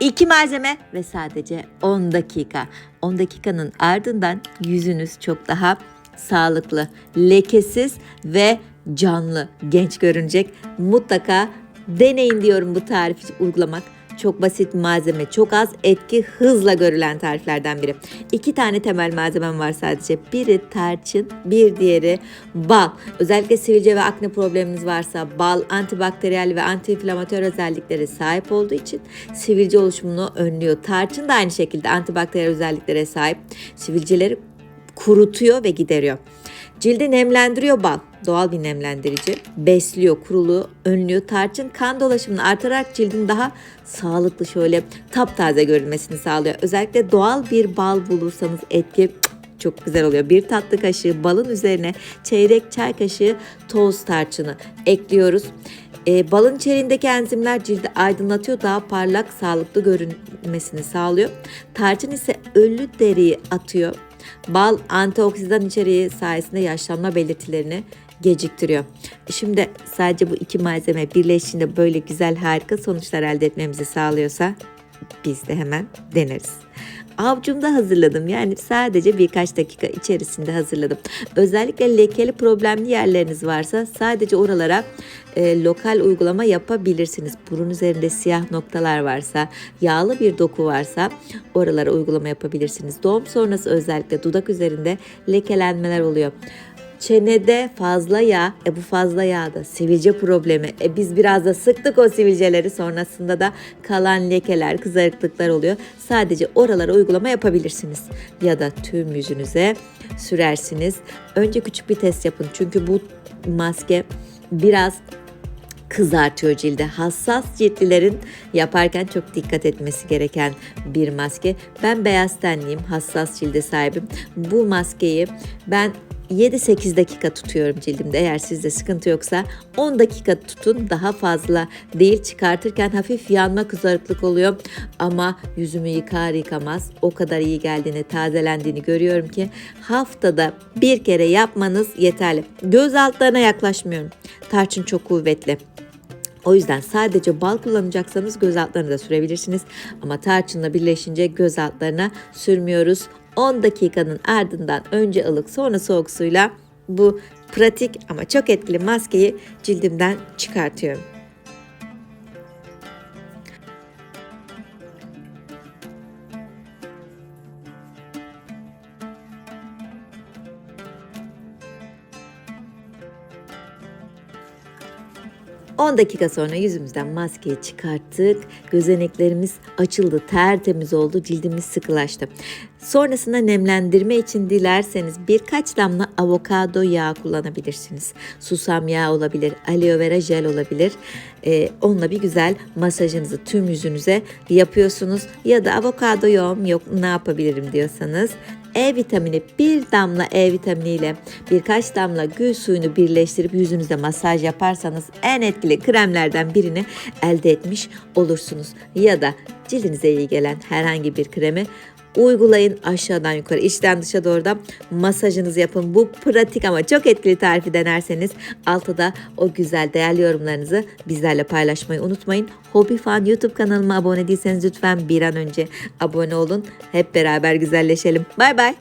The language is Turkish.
2 malzeme ve sadece 10 dakika. 10 dakikanın ardından yüzünüz çok daha sağlıklı, lekesiz ve canlı, genç görünecek. Mutlaka deneyin diyorum bu tarifi uygulamak. Çok basit malzeme, çok az etki, hızla görülen tariflerden biri. İki tane temel malzemem var sadece. Biri tarçın, bir diğeri bal. Özellikle sivilce ve akne probleminiz varsa bal antibakteriyel ve antiinflamatör özelliklere sahip olduğu için sivilce oluşumunu önlüyor. Tarçın da aynı şekilde antibakteriyel özelliklere sahip. Sivilceleri kurutuyor ve gideriyor. Cildi nemlendiriyor bal. Doğal bir nemlendirici. Besliyor, kuruluğu önlüyor. Tarçın kan dolaşımını artırarak cildin daha sağlıklı şöyle taptaze görünmesini sağlıyor. Özellikle doğal bir bal bulursanız etki çok güzel oluyor. Bir tatlı kaşığı balın üzerine çeyrek çay kaşığı toz tarçını ekliyoruz. Ee, balın içeriğindeki enzimler cildi aydınlatıyor, daha parlak, sağlıklı görünmesini sağlıyor. Tarçın ise ölü deriyi atıyor. Bal antioksidan içeriği sayesinde yaşlanma belirtilerini geciktiriyor. Şimdi sadece bu iki malzeme birleştiğinde böyle güzel harika sonuçlar elde etmemizi sağlıyorsa biz de hemen deneriz. Avcumda hazırladım. Yani sadece birkaç dakika içerisinde hazırladım. Özellikle lekeli problemli yerleriniz varsa sadece oralara e, lokal uygulama yapabilirsiniz. Burun üzerinde siyah noktalar varsa, yağlı bir doku varsa oralara uygulama yapabilirsiniz. Doğum sonrası özellikle dudak üzerinde lekelenmeler oluyor. Çenede fazla yağ, e bu fazla yağ da sivilce problemi. E biz biraz da sıktık o sivilceleri sonrasında da kalan lekeler, kızarıklıklar oluyor. Sadece oralara uygulama yapabilirsiniz. Ya da tüm yüzünüze sürersiniz. Önce küçük bir test yapın. Çünkü bu maske biraz kızartıyor cildi. Hassas ciltlilerin yaparken çok dikkat etmesi gereken bir maske. Ben beyaz tenliyim, hassas cilde sahibim. Bu maskeyi ben 7-8 dakika tutuyorum cildimde. Eğer sizde sıkıntı yoksa 10 dakika tutun. Daha fazla değil. Çıkartırken hafif yanma kızarıklık oluyor. Ama yüzümü yıkar yıkamaz o kadar iyi geldiğini, tazelendiğini görüyorum ki haftada bir kere yapmanız yeterli. Göz altlarına yaklaşmıyorum. Tarçın çok kuvvetli. O yüzden sadece bal kullanacaksanız göz altlarına da sürebilirsiniz. Ama tarçınla birleşince göz altlarına sürmüyoruz. 10 dakikanın ardından önce ılık sonra soğuk suyla bu pratik ama çok etkili maskeyi cildimden çıkartıyorum. ...10 dakika sonra yüzümüzden maskeyi çıkarttık. Gözeneklerimiz açıldı, tertemiz oldu, cildimiz sıkılaştı. Sonrasında nemlendirme için dilerseniz birkaç damla avokado yağı kullanabilirsiniz. Susam yağı olabilir, aloe vera jel olabilir. Ee, onunla bir güzel masajınızı tüm yüzünüze yapıyorsunuz. Ya da avokado yağım yok ne yapabilirim diyorsanız e vitamini bir damla E vitaminiyle birkaç damla gül suyunu birleştirip yüzünüze masaj yaparsanız en etkili kremlerden birini elde etmiş olursunuz. Ya da cildinize iyi gelen herhangi bir kremi uygulayın aşağıdan yukarı içten dışa doğru da masajınızı yapın. Bu pratik ama çok etkili tarifi denerseniz altta o güzel değerli yorumlarınızı bizlerle paylaşmayı unutmayın. Hobi Fan YouTube kanalıma abone değilseniz lütfen bir an önce abone olun. Hep beraber güzelleşelim. Bay bay.